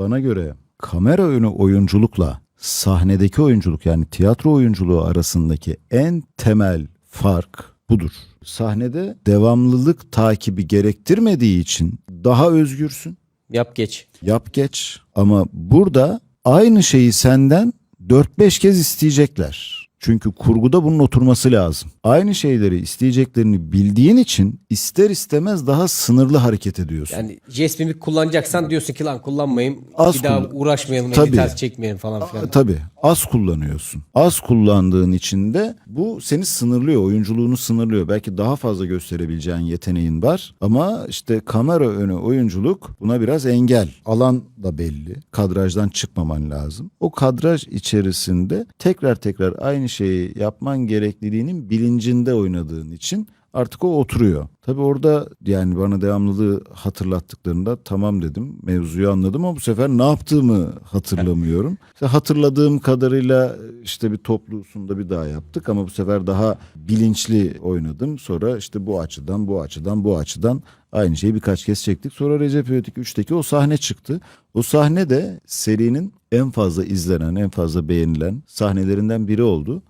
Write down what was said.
Bana göre kamera önü oyunculukla sahnedeki oyunculuk yani tiyatro oyunculuğu arasındaki en temel fark budur. Sahnede devamlılık takibi gerektirmediği için daha özgürsün. Yap geç. Yap geç ama burada aynı şeyi senden 4-5 kez isteyecekler. Çünkü kurguda bunun oturması lazım. Aynı şeyleri isteyeceklerini bildiğin için ister istemez daha sınırlı hareket ediyorsun. Yani jest mimik kullanacaksan diyorsun ki lan kullanmayayım. Az bir daha kullan- uğraşmayalım. Tabii. Ters çekmeyelim falan filan. Aa, Tabii az kullanıyorsun. Az kullandığın için de bu seni sınırlıyor, oyunculuğunu sınırlıyor. Belki daha fazla gösterebileceğin yeteneğin var ama işte kamera önü oyunculuk buna biraz engel. Alan da belli. Kadrajdan çıkmaman lazım. O kadraj içerisinde tekrar tekrar aynı şeyi yapman gerekliliğinin bilincinde oynadığın için artık o oturuyor. Tabii orada yani bana devamlılığı hatırlattıklarında tamam dedim. Mevzuyu anladım ama bu sefer ne yaptığımı hatırlamıyorum. İşte hatırladığım kadarıyla işte bir toplusunda bir daha yaptık ama bu sefer daha bilinçli oynadım. Sonra işte bu açıdan bu açıdan bu açıdan aynı şeyi birkaç kez çektik. Sonra Recep İvedik 3'teki o sahne çıktı. O sahne de serinin en fazla izlenen, en fazla beğenilen sahnelerinden biri oldu.